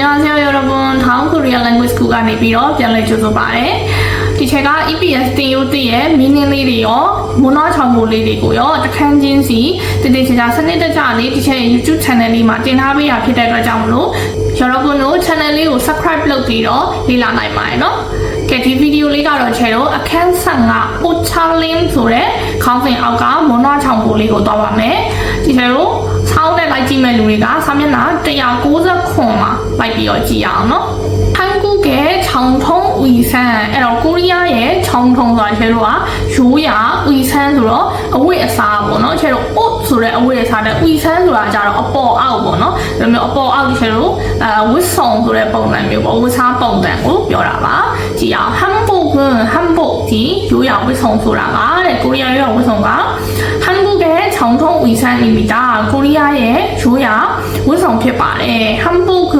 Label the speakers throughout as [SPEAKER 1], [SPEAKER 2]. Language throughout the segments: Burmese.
[SPEAKER 1] ညာဆရာရောရပွန်ထောင်း Korean Language School ကနေပြီးတော့ပြန်လည်ကြိုဆိုပါရစေ။ဒီချက်က EPS တင်ရိုးတင်ရဲ့ meaning လေးတွေရောမွန်တော့ချောင်မိုးလေးတွေကိုရောတခန်းချင်းစီတည်တည်ချာချာစနစ်တကျလေးဒီချက် YouTube channel လေးမှာတင်ထားပေးတာဖြစ်တဲ့အတွက်ကြောင့်မလို့ရောရပွန်တို့ channel လေးကို subscribe လုပ်ပြီးတော့လေ့လာနိုင်ပါတယ်နော်။ကဲဒီဗီဒီယိုလေးကတော့ချဲတော့အခန်း15 Ochalin ဆိုတဲ့ခေါင်းစဉ်အောက်ကမွန်တော့ချောင်ပိုးလေးကိုသွားပါမယ်။ဒီချဲတော့ ချောင်းနဲ့လိုက်ကြည့်မဲ့လူတွေကစာမျက်နှာ169မှာလိုက်ပြီးတော့ကြည့်ရအောင်နော်韩国嘅长通卫生，然后古利亚嘅长通就係咯啊，油牙卫生就咯，卫生喎喏，就係哦，就係卫生咧，卫生就係就係အပေါ်အောက်ပေါ့နော်，咁樣အပေါ်အောက်就係咯，誒ဝစ်ဆောင်ဆိုတဲ့ပုံစံမျိုးပေါ့，ဝစ်စားပုံစံကိုပြောတာပါ。ကြည့်အောင်，汉堡跟汉堡ဒီ油牙ဝစ်ဆောင်ဆိုတာကတဲ့，古利亚嘅ဝစ်ဆောင်က 정통 의상입니다. 코리아의 조야 원성 ဖြစ်ပါတယ် 한복은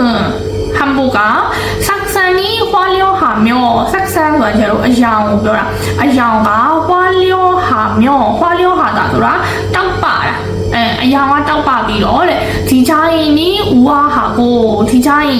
[SPEAKER 1] 한복가 색상이 화려하며 색상 ဆိုတာကျတော့အယောင်ကိုပြောတာအယောင်က 화려하며 화려하다 ဆိုတာတောက်ပါတာအဲအယောင်ကတောက်ပါပြီးတော့တဲ့ဒီချိုင်းနီဦးအားဟာကိုဒီချိုင်း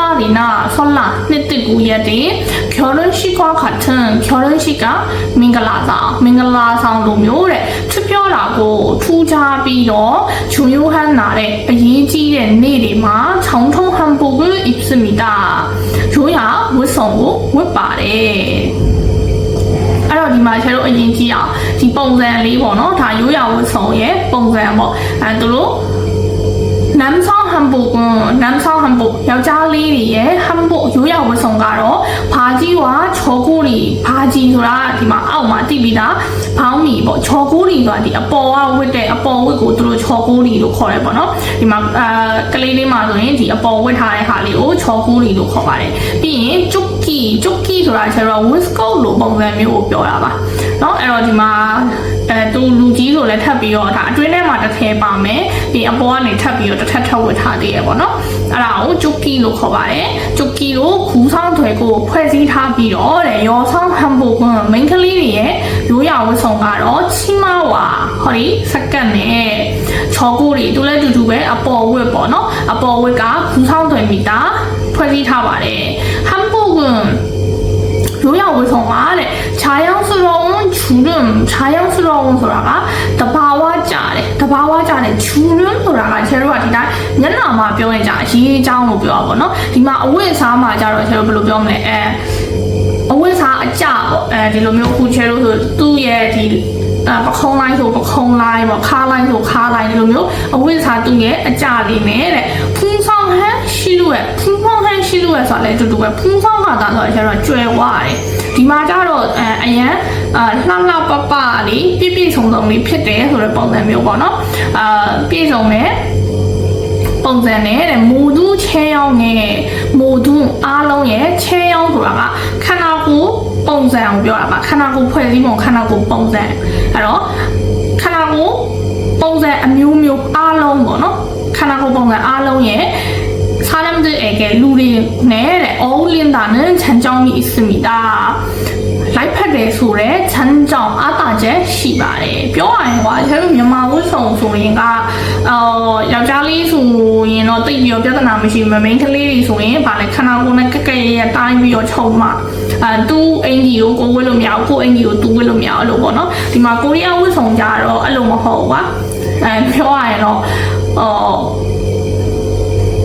[SPEAKER 1] 날이나 설날နှစ်တကူရက်တွေ결혼식과 같은 결혼식과မင်္ဂလာဆောင်မင်္ဂလာဆောင်လိုမျိုးတဲ့ထပြောတာကိုထူးခြားပြီးတော့ဂျူယိုဟန်နာတဲ့အရေးကြီးတဲ့နေ့တွေမှာ정통한복을입습니다ရိုးရာဝတ်စုံကိုဝတ်ပါတယ်အဲ့တော့ဒီမှာကျတော့အရင်ကြည့်အောင်ဒီပုံစံလေးပေါ့နော်ဒါရိုးရာဝတ်စုံရဲ့ပုံစံပေါ့အဲသူတို့ မ်ဘူကွန်နမ်ဆောက်ဟမ်ဘူယောက်ျားလေးတွေရဲ့ဟမ်ဘူရိုးရာဝတ်ဆောင်ကတော့ဘာကြီးဝါချောကူရီဘာကြီးဆိုတာဒီမှာအောက်မှာတိပြီးသားဘောင်းကြီးပေါ့ချောကူရီဆိုတာဒီအပေါ်ကဝတ်တဲ့အပေါ်ဝတ်ကိုသူတို့ချောကူရီလို့ခေါ်တယ်ပေါ့နော်ဒီမှာအာကလေးလေးမှာဆိုရင်ဒီအပေါ်ဝတ်ထားတဲ့ဟာလေးကိုချောကူရီလို့ခေါ်ပါတယ်ပြီးရင်ကျုပ်ကီကျုပ်ကီဆိုတာကျတော့ဝစ်ကော့လို့ပုံစံမျိုးကိုပြောတာပါနော်အဲ့တော့ဒီမှာ အဲသူလူကြီးဆိုလည်းထပ်ပြီးတော့ဒါအတွင်းထဲမှာတစ်ထည်ပါမယ်ပြီးအပေါ်ကနေထပ်ပြီးတော့တစ်ထပ်ထပ်ဝတ်ထားသေးရပေါ့နော်အဲ့ဒါကိုဂျုတ်ကီလို့ခေါ်ပါတယ်ဂျုတ်ကီကိုခူးဆောင်တွေကိုဖွဲ့စည်းထားပြီးတော့တဲ့ရောဆောင်ဟမ်ဘိုကွန်မိန်းကလေးတွေရဲ့ရိုးရာဝတ်ဆောင်ကတော့ချီမာဝါဟောဒီစက္ကန့်နဲ့ချောကိုတွေတူလဲတူတူပဲအပေါ်ဝတ်ပေါ့နော်အပေါ်ဝတ်ကခူးဆောင်တွေမီတာဖွဲ့စည်းထားပါတယ်ဟမ်ဘိုကွန် ရိုးရာဝတ်ဆောင်ပါတဲ့ခြာယောင်းစရောင်းချူရင်ခြာယောင်းစရောင်းဆိုတာကတဘာဝကြတယ်တဘာဝကြတယ်ချူရင်ဆိုတာကကျတို့ကဒီတိုင်းမျက်နှာမှာပြောရင်ကြအရေးအကြောင်းလို့ပြောတာပေါ့နော်ဒီမှာအဝတ်အစားမှာကြတော့ကျတို့ဘယ်လိုပြောမလဲအဲအဝတ်အစားအကြပေါ့အဲဒီလိုမျိုးခုချဲလို့ဆိုသူ့ရဲ့ဒီအပခုံးလိုက်ဆိုပခုံးလိုက်ပေါ့ခါလိုက်ဆိုခါလိုက်ဒီလိုမျိုးအဝိဇ္ဇာသူ့ရဲ့အကြလေးနဲ့တဲ့ဖုံးဆောင်ဟန် ရှိလို့ရဲ့ဖုံးဆောင်ဟန်ရှိလို့ရဲ့ဆိုတာလည်းတူတူပဲဖုံးဆောင်ဟာတာဆိုတော့ကျတော့ကျွဲဝရတယ်ဒီမှာကျတော့အဲအရန်အာလှလှပပလေးပြည့်ပြည့်စုံစုံလေးဖြစ်တယ်ဆိုတဲ့ပုံစံမျိုးပေါ့နော်အာပြည့်စုံတယ်ပုံစံနဲ့တဲ့မိုဒူးချဲရောင်းနဲ့မိုဒူးအားလုံးရဲ့ချဲရောင်းဆိုတာကခန္ဓာကိုယ်ပုံစံကိုပြောတာပါခန္ဓာကိုယ်ဖွဲ့စည်းပုံခန္ဓာကိုယ်ပုံစံအဲ့တော့ခန္ဓာကိုယ်ပုံစံအမျိုးမျိုးအားလုံးပေါ့နော်ခန္ဓာကိုယ်ပုံစံအားလုံးရဲ့ 사람들에게 룰이 네, 어울린다는 장점이 있습니다. လိုက်ဖက်တယ်ဆိုတော့ချမ်းကြောင်အားတာချက်ရှိပါတယ်ပြောရရင်ကွာကျတို့မြန်မာဝတ်စုံဆိုရင်ကအော်ယောက်ျားလေးဆိုရင်တော့တိတ်ပြီးတော့ပြဿနာမရှိဘူးမိန်းကလေးတွေဆိုရင်ဗာလဲခနာကိုနဲ့ကက်ကက်ရရတိုင်းပြီးတော့ချုံမှအဲတူအင်ဂျီကိုကိုဝတ်လို့မရဘူးကိုအင်ဂျီကိုတူဝတ်လို့မရဘူးလို့ပေါ့နော်ဒီမှာကိုရီးယားဝတ်စုံကြတော့အဲ့လိုမဟုတ်ဘူးကွာအဲပြောရရင်တော့အော်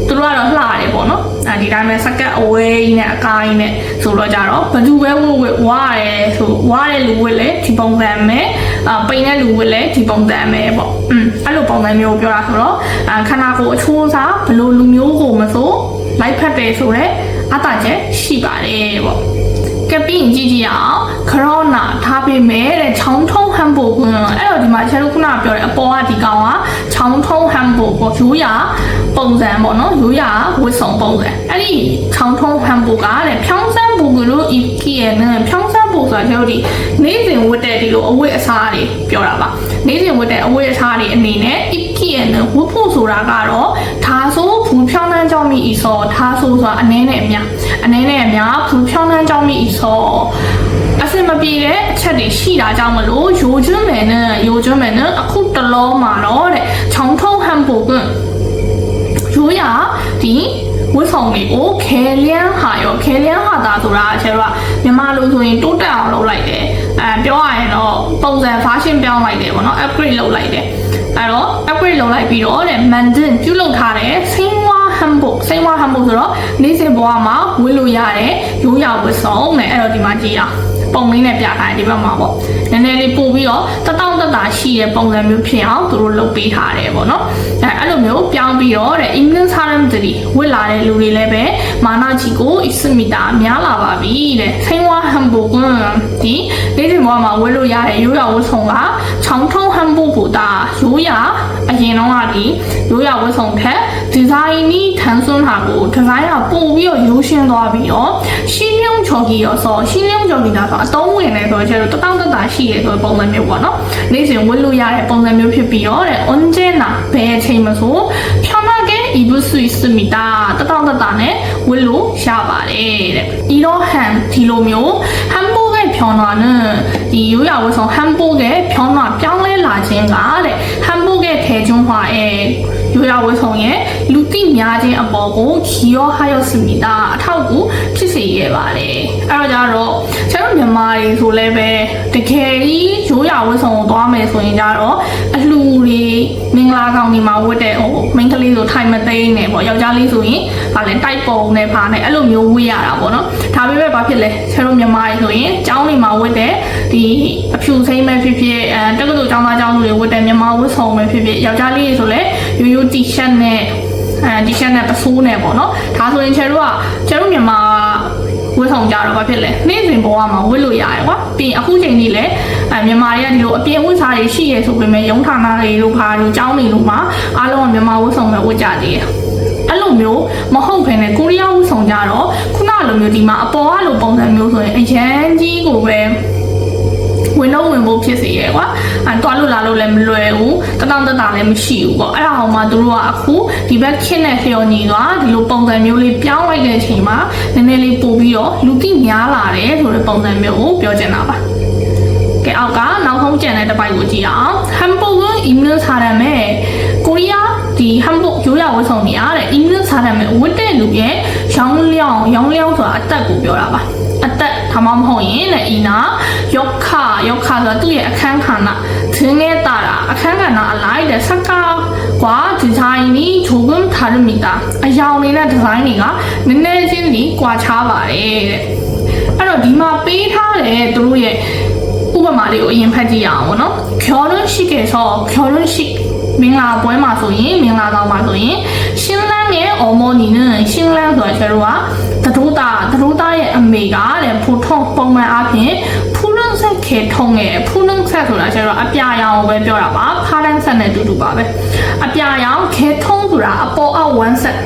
[SPEAKER 1] သူတို့ကတော့လှတယ်ပေါ့နော်အဲဒီတိုင်းပဲစကတ်အဝဲကြီးနဲ့အကားကြီးနဲ့ဆိုတော့ကြတော့ဘယ်သူပဲဝတ်ဝတ်ဝါရဲဆိုဝါတဲ့လူဝတ်လဲဒီပုံစံပဲအပိန်တဲ့လူဝတ်လဲဒီပုံစံပဲပေါ့อืมအဲ့လိုပုံစံမျိုးပြောတာဆိုတော့အခန္ဓာကိုယ်အချိုးစားဘယ်လိုလူမျိုးကိုမဆိုလိုက်ဖက်တယ်ဆိုတော့အတားချက်ရှိပါတယ်ပေါ့ကပ်ပြီးရင်ကြည့်ကြည့်အောင် ခရောနာထားပေးမယ်တဲ့ချောင်းထုံးဟမ်ဘိုကွန်းအဲ့တော့ဒီမှာချက်လို့ခုနပြောတဲ့အပေါ်ကဒီကောင်ကချောင်းထုံးဟမ်ဘိုပေါ့ရိုးရာပုံစံပေါ့နော်ရိုးရာဝတ်ဆောင်ပုံစံအဲ့ဒီချောင်းထုံးဟမ်ဘိုကတဲ့ဖြောင်းစမ်းဘူကလို့ဤကီရဲ့နဲ့ဖြောင်းစမ်းဘူဆိုတာကျတော့ဒီနေ့စဉ်ဝတ်တဲ့ဒီလိုအဝတ်အစားတွေပြောတာပါနေ့စဉ်ဝတ်တဲ့အဝတ်အစားတွေအနေနဲ့ EP Iki ရဲ့ဝတ်ဖို့ဆိုတာကတော့ဒါဆိုဘူးဖြောင်းနှန်းကြောင့်မိအစောဒါဆိုဆိုတာအနည်းနဲ့အများအနည်းနဲ့အများဘူးဖြောင်းနှန်းကြောင့်မိအစောအစင်မပြေတဲ့အချက်တွေရှိတာကြောင့်မလို့ယိုကျွန်းမယ်နဲ့ယိုကျွန်းမယ်နဲ့အခုတလောမှာတော့တဲ့ချောင်းထုံးဟန်ပိုကွန်းရိုးရဒီဝတ်ဆောင်တွေကိုခဲလျန်းဟာရောခဲလျန်းဟာတာဆိုတာအချက်တော့မြန်မာလိုဆိုရင်တိုးတက်အောင်လုပ်လိုက်တယ်အဲပြောရရင်တော့ပုံစံ version ပြောင်းလိုက်တယ်ပေါ့နော် upgrade လုပ်လိုက်တယ် အဲ့တော့ upgrade လုပ်လိုက်ပြီးတော့တဲ့ mandin ပြုတ်လုပ်ထားတဲ့စိမ်းဝါဟမ်ဘုတ်စိမ်းဝါဟမ်ဘုတ်ဆိုတော့နေ့စဉ်ဘဝမှာဝတ်လို့ရတဲ့ရိုးရာဝတ်ဆောင်နဲ့အဲ့တော့ဒီမှာကြည့်ရအောင် ပုံလေးနဲ့ပြထားတယ်ဒီဘက်မှာပေါ့နည်းနည်းလေးပို့ပြီးတော့တတောင့်တတာရှိတဲ့ပုံစံမျိုးဖြစ်အောင်သူတို့လုပ်ပေးထားတယ်ပေါ့နော်အဲအဲ့လိုမျိုးပြောင်းပြီးတော့တဲ့ England Saram တီဝစ်လာတဲ့လူတွေလည်းပဲမာနာချီကိုအစ်မီတာများလာပါပြီတဲ့ဆိန်းဝါဟမ်ဘူကွန်းဒီနေ့ဒီဘဝမှာဝတ်လို့ရတဲ့ရိုးရာဝတ်ဆောင်ကချောင်းထုံးဟမ်ဘူဘူတာရိုးရာအရင်တော့ကဒီရိုးရာဝတ်ဆောင်ထက်ဒီဇိုင်းနီးထန်ဆွန်း တာကိုဒီဇိုင်းကပို့ပြီးတော့ရိုးရှင်းသွားပြီးတော့ရှင်းလုံးချော်ကြီးရောဆိုရှင်းလုံးချော်ကြီးတာဆိုအတုံးဝင်နေဆိုတော့ကျတော့တတောင့်တတာရှိရဆိုပုံစံမျိုးပေါ့နော်နေ့စဉ်ဝတ်လို့ရတဲ့ပုံစံမျိုးဖြစ်ပြီးတော့တဲ့ on ကျနာဘယ်အချိန်မှဆိုဖြောင်းနာကဲဤဘူးဆွေစမီတာတတောင့်တတာနဲ့ ဝတ်လို့ရပါတယ်တဲ့ဤတော့ဟန်ဒီလိုမျိုးဟမ်ဘူကဖြောင်းနာနဲ့ဒီရိုးရာဝတ်ဆောင်ဟမ်ဘူကဖြောင်းနာပြောင်းလဲလာခြင်းကတဲ့ဟမ်ဘူကထဲကျွန်းဟွာအဲရိုးရာဝတ်ဆောင်ရဲ့လူသိများခြင်းအပေါ်ကိုခီယောဟာယောစမီတာအထောက်အကူဖြ စ်စေခဲ့ပါတယ်အဲ့တော့ကြတော့ကျွန်တော်မြန်မာတွေဆိုလည်းပဲတကယ်ကြီးရိုးရာဝတ်ဆောင်ကိုသွားမယ်ဆိုရင်ကြတော့အလှူတွေမင်္ဂလာဆောင်တွေမှာဝတ်တဲ့ဟိုမိန်းကလေးဆိုထိုင်မသိန်းနဲ့ပေါ့ယောက်ျားလေးဆိုရင်ဗာလဲတိုက်ပုံနဲ့ဖာနဲ့အဲ့လိုမျိုးဝတ်ရတာပေါ့နော်ဒါပေမဲ့ဘာဖြစ်လဲကျွန်တော်မြန်မာတွေဆိုရင်ကျောင်းတွေမှာဝတ်တဲ့ဒီအဖြူစိမ့်မဲ့ဖြစ်ဖြစ်အဲတက္ကသိုလ်ကျောင်းသားကျောင်းသူတွေဝတ်တဲ့မြန်မာဝတ်ဆောင်ပဲဖြစ်ဖြစ်ယောက်ျားလေးတွေဆိုလည်းရိုးရိုး T-shirt နဲ့အဲဒီ shirt နဲ့ပစိုးနဲ့ပေါ့နော်ဒါဆိုရင်ကျတို့ကကျတို့မြန်မာဝတ်ဆောင်ကြတော့ဘာဖြစ်လဲနေ့စဉ်ဘဝမှာဝတ်လို့ရတယ်ကွာပြီးရင်အခုချိန်ကြီးလဲ အဲမြန်မာတွေကဒီလိုအပြင်ဝတ်စားတွေရှိရဲဆိုပေမဲ့ရုံးဌာနတွေလို့ခါတို့ကျောင်းတွေလို့မှာအားလုံးကမြန်မာဝတ်ဆောင်ပဲဝတ်ကြသေးတယ်အဲ့လိုမျိုးမဟုတ်ခင်နဲ့ကိုရီးယားဝတ်ဆောင်ကြတော့ခုနလိုမျိုးဒီမှာအပေါ်ကလိုပုံစံမျိုးဆိုရင်အရန်ကြီးကိုပဲဝင်တော့ဝင်ဖို့ဖြစ်စေရယ်ကွာအဲတွားလို့လာလို့လည်းမလွယ်ဘူးတတောင့်တတာလည်းမရှိဘူးပေါ့အဲ့ဒါအောင်မှသူတို့ကအခုဒီဘက်ခင်းနဲ့လျော်ညီသွားဒီလိုပုံစံမျိုးလေးပြောင်းလိုက်တဲ့အချိန်မှာနည်းနည်းလေးပို့ပြီးတော့လူတိများလာတယ်ဆိုတဲ့ပုံစံမျိုးကိုပြောချင်တာပါ ကဲအောက်ကနောက်ဆုံးကြံတဲ့တစ်ပိုက်ကိုကြည့်အောင်ဟမ်ဘူဂန်အီမီလ်စာရမယ်ကိုရီးယားဒီဟမ်ဘူရိုးရာဝတ်ဆောင်နေရတဲ့အီမီလ်စာရမယ်ဝတ်တဲ့လူရဲ့ရောင်းလျောင်းရောင်းလျောင်းဆိုတာအသက်ကိုပြောတာပါအသက်ဒါမှမဟုတ်ရင်လည်းအီနာယောခယောခဆိုတာသူ့ရဲ့အခန်းခန္ဓာသင်နေတာအခန်းခန္ဓာအလိုက်တဲ့စကားကွာဒီဇိုင်းနီဂျိုဂမ်ထားရမီတာအယောင်နေတဲ့ဒီဇိုင်းတွေကနည်းနည်းချင်းစီကွာခြားပါတယ်တဲ့အဲ့တော့ဒီမှာပေးထားတဲ့သူတို့ရဲ့ဥ ပမာလေးကိုအရင်ဖတ်ကြည့်ရအောင်ပေါ့နော်ခေါ်လို့ရှိခဲ့ဆိုခေါ်လို့ရှိမင်္ဂလာပွဲမှာဆိုရင်မင်္ဂလာကောင်မှာဆိုရင်ရှင်းလန်းရဲ့အော်မော်နီနဲ့ရှင်းလန်းဆိုတာကျတော့ကတဒိုးတာတဒိုးတာရဲ့အမေကတဲ့ဖူထုံပုံမှန်အားဖြင့်ဖူလုံဆက်ခေထုံရဲ့ဖူလုံဆက်ဆိုတာကျတော့အပြာရောင်ပဲပြောတာပါဖားလန်းဆက်နဲ့တူတူပါပဲအပြာရောင်ခေထုံဆိုတာအပေါ်အောက်ဝမ်းဆက်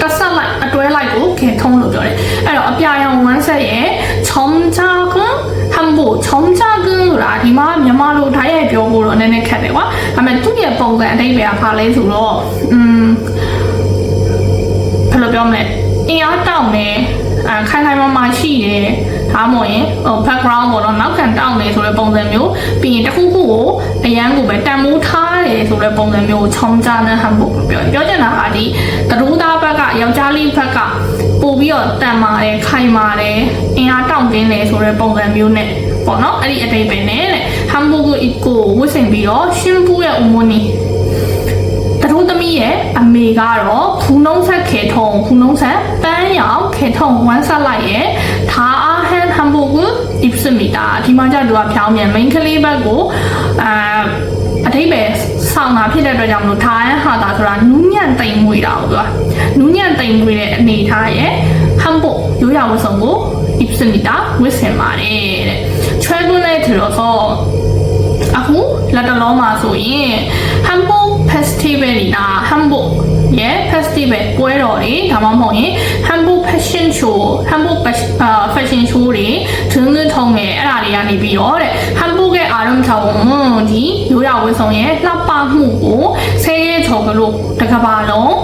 [SPEAKER 1] တစ်ဆက်လိုက် တွဲလိုက်ကိုခဲထုံလို့ပြောတယ်အဲ့တော့အပြာရောင်ဝမ်းဆက်ရဲ့ခြုံချာကွန်းဟမ်ဘူခြုံချာကွန်းဆိုတာဒီမှာမြန်မာလိုဓာတ်ရိုက်ပြောဖို့တော့နည်းနည်းခက်တယ်ကွာဒါပေမဲ့သူ့ရဲ့ပုံစံအတိတ်ပဲကဖားလဲဆိုတော့อืมဘယ်လိုပြောမလဲအင်အားတောင်းနေအဲခိုင်ခိုင်မာမာရှိတယ် ဒါမှမဟုတ်ရင်ဟို background ပေါ့နော်နောက်ခံတောင်းနေဆိုတဲ့ပုံစံမျိုးပြီးရင်တစ်ခုခုကိုအရန်ကိုပဲတန်မိုးထားတယ်ဆိုတဲ့ပုံစံမျိုးကိုခြုံကြတဲ့ဟန်ဖို့ပြောပြောချင်တာကဒီတရူးသားဘက်ကယောက်ျားလေးဘက်ကပို့ပြီးတော့တန်ပါတယ်ခိုင်ပါတယ်အင်အားတောင်းတင်းတယ်ဆိုတဲ့ပုံစံမျိုးနဲ့ပေါ့နော်အဲ့ဒီအတိတ်ပဲနဲ့တဲ့ဟမ်ဘူဂီကိုဝတ်ဆင်ပြီးတော့ရှင်ပူရဲ့အမွနီတထုံးသမီးရဲ့အမေကတော့ဖူနှုံးဆက်ခေထုံဖူနှုံးဆက်ပန်းရောင်ခေထုံဝမ်းဆက်လိုက်ရဲ့ ထားအားဟန်ဟမ်ဘူဂီအစ်စမီတာဒီမှာကျသူကဖြောင်းမြန် main ကလေးဘက်ကိုအာအထိပ္ပယ်ဆောင်တာဖြစ်တဲ့အတွက်ကြောင့်မလို့ထားဟန်ဟာတာဆိုတာနူးညံ့တိမ်မွေတာပေါ့သူကနူးညံ့တိမ်မွေတဲ့အနေထားရဲ့ဟမ်ဘူရိုးရာဝတ်စုံကိုအစ်စမီတာဝတ်ဆင်ပါတယ်တဲ့ချွဲကွန်းနဲ့ထလို့ဆိုအခုလက်တလုံးမှာဆိုရင် Hamburg Festival နေတာ Hamburg ရဲ့ festival ပွဲတော်တွေဒါမှမဟုတ်ရင် Hamburg Fashion Show Hamburg Fashion Show တွေတွင်းတွင်းထုံးတယ်အဲ့ဒါတွေကနေပြီးတော့တဲ့ Hamburg ရဲ့အာရုံချောင်းဒီရိုးရာဝတ်ဆောင်ရဲ့လှပမှုကိုဆဲရဲချော်ကလို့တကဘာလုံး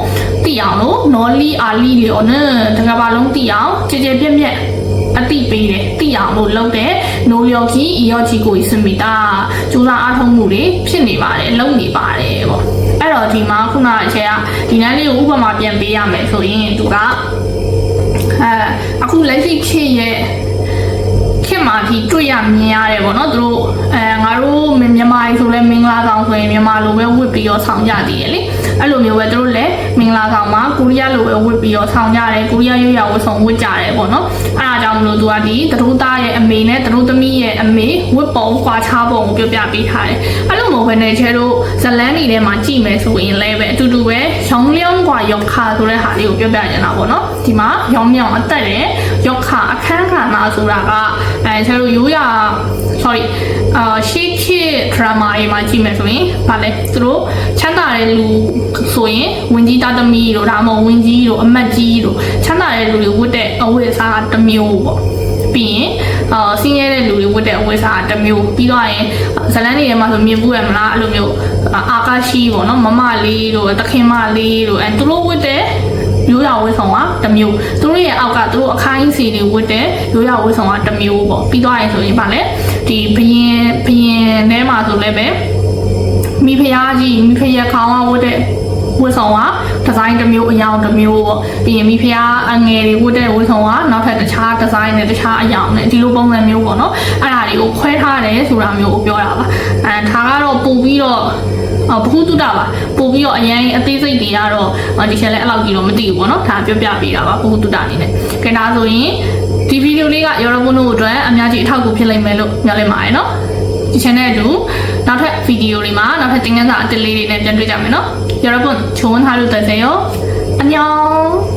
[SPEAKER 1] တည်အောင်လို့နော်လီအာလီလီော်နဲ့တကဘာလုံးတည်အောင်ကြည်ကြည်ပြက်ပြက်အတိပေးတယ်တိအောင်လို့လုပ်တဲ့နိုလျော်ခီအီယောချီကိုစမီတာစူးစမ်းအားထုတ်မှုတွေဖြစ်နေပါတယ်လုပ်နေပါတယ်ပေါ့အဲ့ တော့ဒီမှာခုနအချက်ကဒီနန်းလေးကိုဥပမာပြန်ပေးရမယ်ဆိုရင်သူကအဲအခုလက်ရှိခေတ်ရဲ့ခေတ်မှာဒီတွေ့ရမြင်ရတယ်ပေါ့နော်သူတို့အဲငါတို့မြန်မာတွေဆိုလဲမင်္ဂလာဆောင်ဆိုရင်မြန်မာလိုပဲဝတ်ပြီးတော့ဆောင်ကြသေးတယ်လေအဲ့လိုမျိုးပဲသူတို့လည်းမင်္ဂလာဆောင်မှာကိုရီးယားလိုပဲဝတ်ပြီးတော့ဆောင်ကြတယ်ကိုရီးယားရိုးရာဝတ်ဆောင်ဝတ်ကြတယ်ပေါ့နော်အဲ့ဒါကြောင့်မလို့သူကဒီသတို့သားရဲ့အမေနဲ့သတို့သမီးရဲ့အမေဝတ်ပုံကွာခြားပုံကိုပြောပြပေးထားတယ်အဲ့လိုမဟုတ်ဘဲနဲ့ချဲတို့ဇလန်းနေထဲမှာကြည့်မယ်ဆိုရင်လည်းပဲအတူတူပဲရောင်းလျောင်းကွာရောက်ခါဆိုတဲ့ဟာလေးကိုပြောပြနေတာပေါ့နော်ဒီမှာရောင်းမြောင်အသက်ရဲ့ရောက်ခါအခန်းခါနာဆိုတာကအဲချဲတို့ရိုးရာ sorry အာရှေ့ခေတ် drama တွေမှာကြည့်မယ်ဆိုရင်ဗာလဲသူတို့ချမ်းသာတဲ့လူဆိုရင်ဝင်ကြီးသားသမီးတို့ဒါမှမဟုတ်ဝင်ကြီးတို့အမတ်ကြီးတို့ချမ်းသာတဲ့လူတွေဝတ်တဲ့အဝတ်အစားတစ်မျိုးပေါ့ပြီးရင်အာဆင်းရဲတဲ့လူတွေဝတ်တဲ့အဝတ်အစားတစ်မျိုးပြီးတော့ရင်ဇလန်းတွေထဲမှာဆိုမြင်ဘူးရမလားအဲ့လိုမျိုးအာကာရှိပေါ့နော်မမလေးတို့တခင်မလေးတို့အဲသူတို့ဝတ်တဲ့ရိုးရာဝတ်ဆောင်ကတစ်မျိုးသူတို့ရဲ့အောက်ကသူတို့အခိုင်းစီတွေဝတ်တဲ့ရိုးရာဝတ်ဆောင်ကတစ်မျိုးပေါ့ပြီးတော့ရင်ဆိုရင်ဗာလဲဒီဘရင်ဘရင်ထဲမှာဆိုလည်းပဲမိဖုရားကြီးမိဖုရားခေါင်းကဝတ်တဲ့ဝတ်ဆောင်က ဒီဇိုင်းတစ်မျိုးအယောင်တစ်မျိုးပေါ့ပြီးရင်မိဖုရားအငယ်တွေဝတ်တဲ့ဝတ်ဆောင်ကနောက်ထပ်တခြားဒီဇိုင်းနဲ့တခြားအယောင်နဲ့ဒီလိုပုံစံမျိုးပေါ့နော်အဲ့ဒါတွေကိုခွဲထားတယ်ဆိုတာမျိုးကိုပြောတာပါအဲဒါကတော့ပို့ပြီးတော့အော်ဘ ഹു တုတာပါပို့ပြီးတော့အရင်အသေးစိတ်တွေကတော့ဒီချက်လည်းအဲ့လောက်ကြီးတော့မသိဘူးပေါ့နော်ဒါပြောပြပေးတာပါဘ ഹു တုတာအနေနဲ့ကဲဒါဆိုရင်ဒီဗီဒီယိုလေးကရောဘုံတို့အတွက်အများကြီးအထောက်အကူဖြစ်လိမ့်မယ်လို့မျှော်လင့်ပါတယ်နော်ဒီ channel အတူနောက်ထပ်ဗီဒီယိုတွေမှာနောက်ထပ်သင်ခန်းစာအတစ်လေးတွေနဲ့ပြန်တွေ့ကြမယ်နော် 여러분 좋은 하루 되세요. 안녕